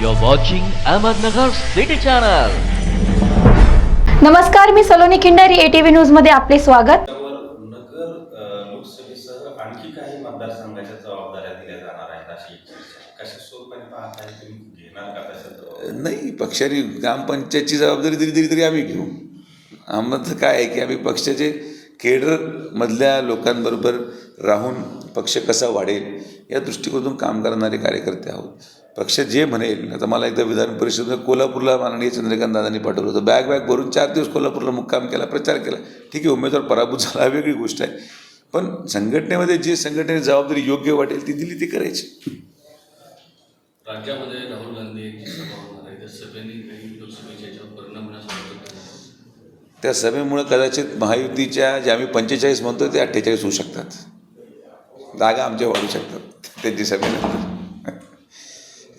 You're watching Ahmednagar City Channel. नमस्कार मी Saloni Khindari ATV न्यूजमध्ये आपले स्वागत नगर अ, लोकसभेसह आणखी काही मतदारसंघाच्या जबाबदाऱ्या दिल्या जाणार आहेत अशी एक चर्चा आहे. कशा स्वरूपाने पाहताय तुम्ही घेणार का तशा जबाबदाऱ्या? नाही पक्षाने ग्रामपंचायतची जबाबदरी दिली दिली तरी आम्ही घेऊ आम्हाला काय आहे की आम्ही पक्षाचे केडरमधल्या लोकांबरोबर राहून पक्ष कसा वाढेल या दृष्टिकोनातून काम करणारे कार्यकर्ते आहोत. पक्ष जे म्हणेल आता मला एकदा विधान परिषदेत कोल्हापूरला माननीय चंद्रकांत दादांनी पाठवलं होतं. बॅग बॅग भरून चार दिवस कोल्हापूरला मुक्काम केला प्रचार केला. ठीक आहे उमेदवार पराभूत झाला हा वेगळी गोष्ट आहे. पण संघटनेमध्ये जे संघटनेची जबाबदारी योग्य वाटेल ती दिली ती करायची. राज्यामध्ये राहुल गांधी त्या सभेमुळं कदाचित महायुतीच्या जे आम्ही पंचेचाळीस म्हणतो ते अठ्ठेचाळीस होऊ शकतात. जागा आमच्या वाढू शकतात. त्यांची सभेनंतर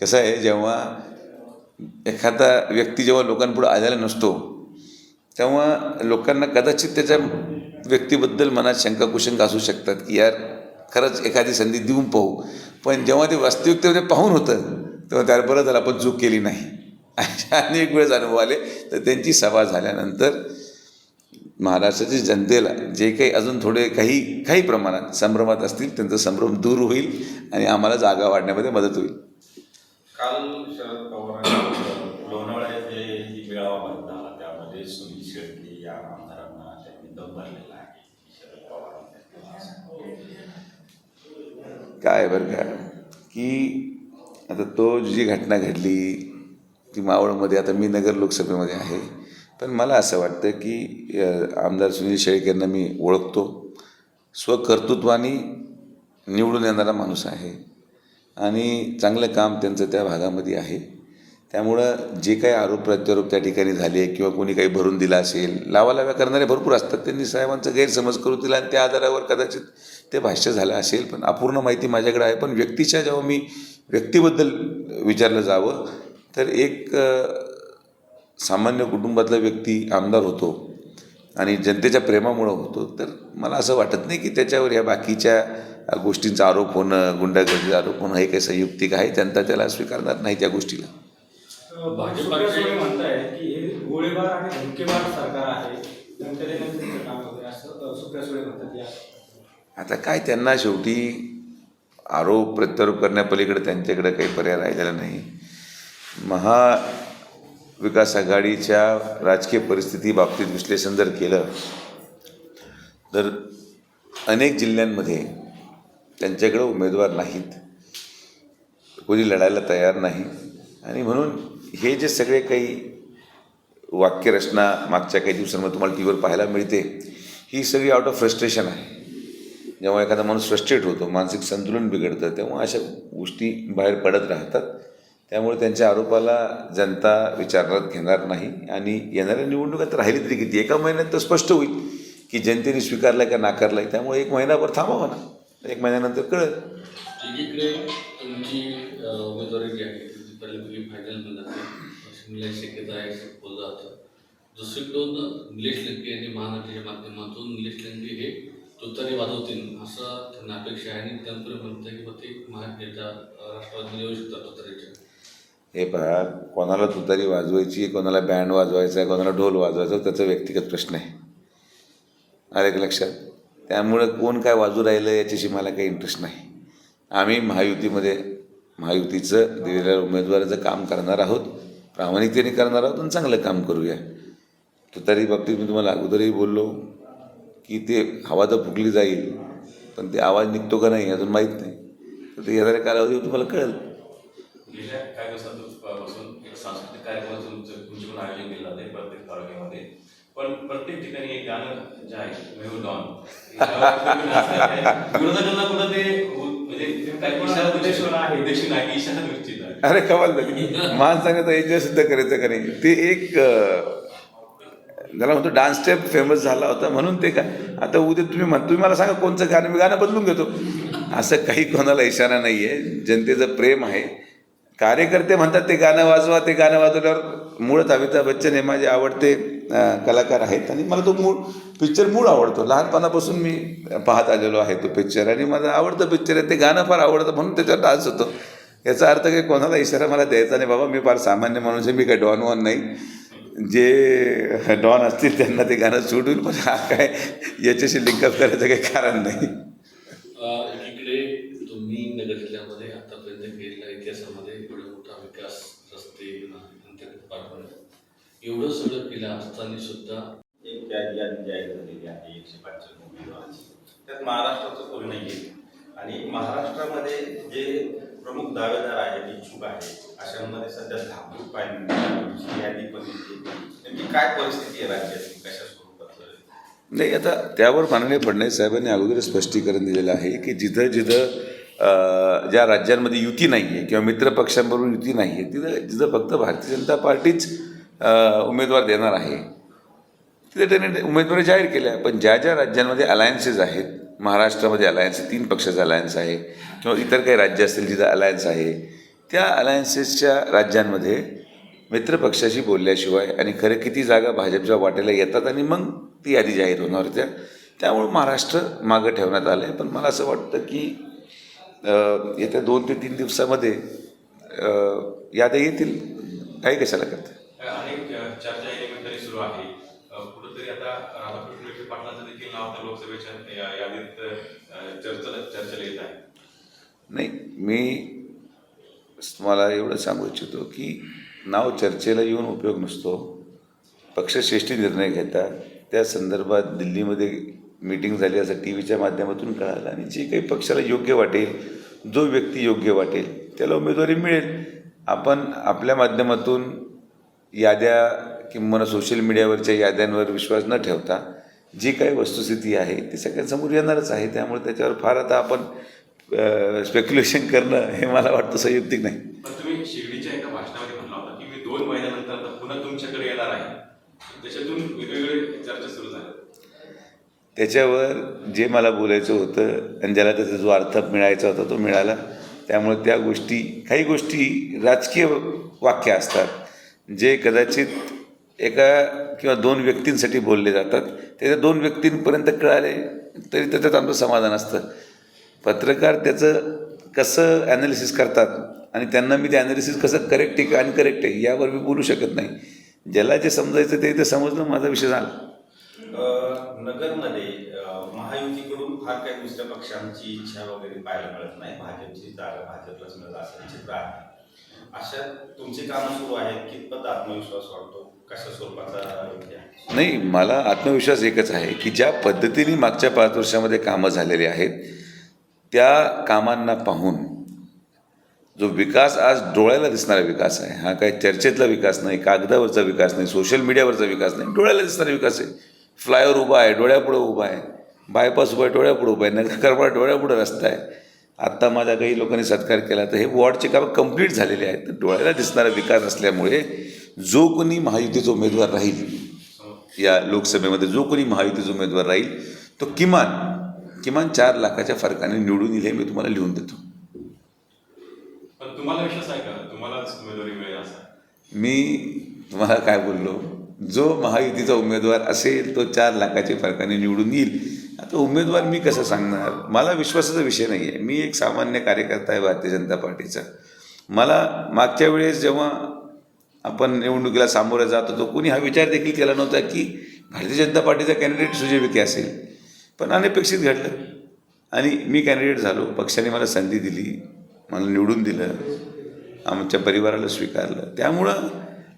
कसं आहे जेव्हा एखादा व्यक्ती जेव्हा लोकांपुढे आलेला नसतो तेव्हा लोकांना कदाचित त्याच्या व्यक्तीबद्दल मनात शंका कुशंका असू शकतात की यार खरंच एखादी संधी देऊन पाहू. पण जेव्हा ते वास्तविकतेमध्ये पाहून होतं तेव्हा त्याला बरं झालं आपण चूक केली नाही. अशा अनेक वेळेस अनुभव आले तर त्यांची सभा झाल्यानंतर महाराष्ट्राच्या जनतेला जे काही अजून थोडे काही काही प्रमाणात संभ्रमात असतील त्यांचा संभ्रम दूर होईल आणि आम्हाला जागा वाढण्यामध्ये मदत होईल. काल शरद लोणावळ्यात जे भरला त्यामध्ये सुनील शेळके या आमदारांना त्यांनी दम भरलेला आहे. शरद पवारांनी काय बरं का? की आता तो जी घटना घडली ती मावळमध्ये आता मी नगर लोकसभेमध्ये आहे. पण मला असं वाटतं की आमदार सुनील शेळके यांना मी ओळखतो. स्वकर्तृत्वाने निवडून येणारा माणूस आहे. आणि चांगलं काम त्यांचं त्या भागामध्ये आहे. त्यामुळं जे काही आरोप प्रत्यारोप त्या ठिकाणी झाले किंवा कोणी काही भरून दिला असेल लावालाव्या करणारे भरपूर असतात. त्यांनी साहेबांचा गैरसमज करून दिला आणि त्या आधारावर कदाचित ते भाष्य झालं असेल. पण अपूर्ण माहिती माझ्याकडे आहे. पण व्यक्तीच्या जेव्हा मी व्यक्तीबद्दल विचारलं जावं तर एक सामान्य कुटुंबातला व्यक्ती आमदार होतो आणि जनतेच्या प्रेमामुळं होतो तर मला असं वाटत नाही की त्याच्यावर ह्या बाकीच्या गोष्टींचा आरोप होणं गुंडागर्दीचा आरोप होणं हे काही संयुक्तिक आहे जनता त्याला स्वीकारणार नाही त्या गोष्टीला. हे या. आता काय त्यांना शेवटी आरोप प्रत्यारोप करण्यापलीकडे त्यांच्याकडे काही पर्याय राहिलेला नाही. विकास आघाडीच्या राजकीय परिस्थिती बाबतीत विश्लेषण जर केलं तर अनेक जिल्ह्यांमध्ये त्यांच्याकडे उमेदवार नाहीत. कोणी लढायला तयार नाही. आणि म्हणून हे जे सगळे काही वाक्यरचना मागच्या काही दिवसांमध्ये तुम्हाला टी व्हीवर पाहायला मिळते ही सगळी आउट ऑफ फ्रस्ट्रेशन आहे. जेव्हा एखादा माणूस फ्रस्ट्रेट होतो मानसिक संतुलन बिघडतं तेव्हा अशा गोष्टी बाहेर पडत राहतात. त्यामुळे त्यांच्या आरोपाला जनता विचारणात घेणार नाही आणि येणाऱ्या निवडणुकात राहिली तरी किती? एका महिन्यात तर स्पष्ट होईल की जनतेने स्वीकारला का नाकारला आहे त्यामुळे एक महिनाभर थांबावा ना एक महिन्यानंतर कळत एकीकडे तुमची अ, उमेदवारी जी आहे तुमची पहिली फायनल अशी मिळायची शक्यता आहे असं बोललं जातं दुसरीकडून निलेश लंके यांनी महानाट्याच्या माध्यमातून निलेश लंके हे तुतारी वाजवतील असं त्यांना अपेक्षा आहे. आणि त्यानंतर म्हणतं की मग ते महाराष्ट्राच्या येऊ शकतात तुतारीच्या हे पहा कोणाला तुतारी वाजवायची कोणाला बँड वाजवायचा आहे कोणाला ढोल वाजवायचा त्याचा व्यक्तिगत प्रश्न आहे. अरे एक लक्षात? त्यामुळं कोण काय वाजू राहिलं याच्याशी मला काही इंटरेस्ट नाही. आम्ही महायुतीमध्ये महायुतीचं दिलेल्या उमेदवाराचं काम करणार आहोत प्रामाणिकतेने करणार आहोत आणि चांगलं काम करूया. तुतारी बाबतीत मी तुम्हाला अगोदरही बोललो की ते हवा तर फुकली जाईल पण ते आवाज निघतो का नाही अजून माहीत नाही. तर ते येणाऱ्या कालावधी तुम्हाला कळेल गेल्या काही दिवसांपासून एक सांस्कृतिक कार्यक्रमाचं तुमचं तुमचे पण आयोजन केलं जाते प्रत्येक तालुक्यामध्ये पण प्रत्येक ठिकाणी एक गाणं जे आहे मेहू डॉन विरोधकांना पुन्हा ते म्हणजे काही इशारा उद्देशून आहे. उद्देशून आहे इशारा निश्चित आहे. अरे कमाल झाली. माणसाने तर एन्जॉय सुद्धा करायचं का नाही? ते एक अं, त्याला म्हणतो डान्स स्टेप फेमस झाला होता म्हणून ते काय आता उद्या तुम्ही म्हण तुम्ही मला सांगा कोणचं गाणं? मी गाणं बदलून घेतो. असं काही कोणाला इशारा नाही आहे जनतेचं प्रेम आहे. कार्यकर्ते म्हणतात ते गाणं वाजवा ते गाणं वाजवल्यावर मूळच अमिताभ बच्चन हे माझे आवडते कलाकार आहेत आणि मला तो मूळ पिक्चर मूळ आवडतो. लहानपणापासून मी पाहत आलेलो आहे तो पिक्चर आणि माझा आवडतं पिक्चर आहे ते गाणं फार आवडतं म्हणून त्याच्यावर डान्स होतो. याचा अर्थ काही कोणाला इशारा मला द्यायचा नाही. बाबा मी फार सामान्य माणूस आहे मी काही डॉन वॉन नाही. जे डॉन असतील त्यांना ते गाणं सोडून पण हा काय याच्याशी लिंकअप करायचं काही कारण नाही अ, एकीकडे तुम्ही नगर जिल्ह्यामध्ये आतापर्यंत केलेल्या इतिहासामध्ये एवढा मोठा विकास रस्ते अंतर्गत पाठवण्यात एवढं सगळं केलं असताना सुद्धा एक यादी जाहीर झालेली आहे एकशे पंच्याण्णव उमेदवारांची त्यात महाराष्ट्राचं कोणी नाही आहे आणि महाराष्ट्रामध्ये जे प्रमुख दावेदार आहेत इच्छुक आहेत अशांमध्ये सध्या धाकधूक पाहिली दुसरी यादी पण नेमकी काय परिस्थिती आहे राज्याची? कशा नाही आता त्यावर माननीय फडणवीस साहेबांनी अगोदर स्पष्टीकरण दिलेलं आहे की जिथं जिथं ज्या राज्यांमध्ये युती नाही आहे किंवा मित्रपक्षांबरोबर युती नाही आहे तिथं जिथं फक्त भारतीय जनता पार्टीच उमेदवार देणार आहे. तिथे त्यांनी उमेदवारी जाहीर केल्या पण ज्या ज्या राज्यांमध्ये अलायन्सेस आहेत महाराष्ट्रामध्ये अलायन्स तीन पक्षाचा अलायन्स आहे किंवा इतर काही राज्य असतील जिथं अलायन्स आहे त्या अलायन्सेसच्या राज्यांमध्ये मित्रपक्षाशी बोलल्याशिवाय आणि खरं किती जागा भाजपच्या वाटेला येतात आणि मग ती यादी जाहीर होणार त्या त्यामुळं महाराष्ट्र मागं ठेवण्यात आलं आहे पण मला असं वाटतं की येत्या दोन ते तीन दिवसामध्ये याद्या येतील. काही कशाला करतात अनेक अ, चर्चा या निमित्ताने सुरू आहे अ, कुठंतरी आता राधाकृष्ण विखे पाटलांचं देखील नाव आता लोकसभेच्या या- यादीत अ, चर्चेला येत आहे नाही मी तुम्हाला एवढं सांगू इच्छितो की नाव चर्चेला येऊन उपयोग नसतो. पक्षश्रेष्ठी निर्णय घेतात त्या संदर्भात दिल्लीमध्ये मीटिंग झाली असं टी व्हीच्या माध्यमातून कळालं आणि जे काही पक्षाला योग्य वाटेल जो व्यक्ती योग्य वाटेल त्याला उमेदवारी मिळेल. आपण आपल्या माध्यमातून याद्या किंवा सोशल मीडियावरच्या याद्यांवर विश्वास न ठेवता जी काही वस्तुस्थिती आहे ती सगळ्यांसमोर येणारच आहे. त्यामुळे त्याच्यावर फार आता आपण स्पेक्युलेशन करणं हे मला वाटतं संयुक्तिक नाही. पण तुम्ही शिर्डीच्या एका भाषणामध्ये म्हटला होता की मी दोन महिन्यानंतर आता पुन्हा तुमच्याकडे येणार आहे. त्याच्यातून वेगवेगळे चर्चा सुरू झाल्या त्याच्यावर जे मला बोलायचं होतं आणि ज्याला त्याचा जो अर्थ मिळायचा होता तो मिळाला त्यामुळे त्या गोष्टी काही गोष्टी राजकीय वाक्य असतात. जे कदाचित एका किंवा दोन व्यक्तींसाठी बोलले जातात. ते त्या दोन व्यक्तींपर्यंत कळाले तरी त्याच्यात आमचं समाधान असतं. पत्रकार त्याचं कसं ॲनालिसिस करतात आणि त्यांना मी ते ॲनालिसिस कसं करेक्ट आहे का अनकरेक्ट आहे यावर मी बोलू शकत नाही. ज्याला जे समजायचं ते ते समजलं माझा विषय झाला. नगरमध्ये महायुतीकडून फार काही दुसऱ्या पक्षांची इच्छा वगैरे पाहायला मिळत नाही. भाजपची जागा भाजपलाच मिळत असं चित्र आहे अशा तुमची कामं सुरू आहेत कितपत आत्मविश्वास वाढतो? कशा स्वरूपाचा आहे? नाही मला आत्मविश्वास एकच आहे की ज्या पद्धतीने मागच्या पाच वर्षामध्ये कामं झालेली आहेत त्या कामांना पाहून जो विकास आज डोळ्याला दिसणारा विकास आहे हा काही चर्चेतला विकास नाही कागदावरचा विकास नाही सोशल मीडियावरचा विकास नाही डोळ्याला दिसणारा विकास आहे. फ्लायओव्हर उभा आहे डोळ्यापुढं उभा आहे बायपास उभा आहे डोळ्यापुढं उभा आहे नगरकरमाळा डोळ्यापुढं रस्ता आहे. आत्ता माझ्या काही लोकांनी सत्कार केला तर हे वॉर्डचे कामं कंप्लीट झालेले आहेत. तर डोळ्याला दिसणारा विकास असल्यामुळे जो कोणी महायुतीचा उमेदवार राहील या लोकसभेमध्ये जो कोणी महायुतीचा उमेदवार राहील तो किमान किमान चार लाखाच्या फरकाने निवडून येईल हे मी तुम्हाला लिहून देतो. तुम्हाला विश्वास आहे का? तुम्हालाच उमेदवारी मिळेल मी तुम्हाला काय बोललो? जो महायुतीचा उमेदवार असेल तो चार लाखाच्या फरकाने निवडून येईल. आता उमेदवार मी कसं सांगणार? मला विश्वासाचा विषय नाही आहे मी एक सामान्य कार्यकर्ता आहे भारतीय जनता पार्टीचा. मला मागच्या वेळेस जेव्हा आपण निवडणुकीला सामोरं जात होतो कोणी हा विचार देखील केला नव्हता की भारतीय जनता पार्टीचा कॅन्डिडेट सुजय विखे असेल. पण अनपेक्षित घडलं. आणि मी कॅन्डिडेट झालो. पक्षाने मला संधी दिली मला निवडून दिलं आमच्या परिवाराला स्वीकारलं. त्यामुळं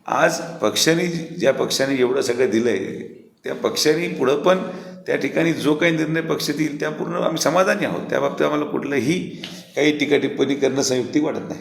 आज पक्षाने ज्या पक्षाने एवढं सगळं दिलं आहे त्या पक्षाने पुढं पण त्या ठिकाणी जो काही निर्णय पक्ष देईल त्या पूर्ण आम्ही समाधानी आहोत. त्या बाबतीत आम्हाला कुठलंही काही टीका टिप्पणी करणं संयुक्तिक वाटत नाही.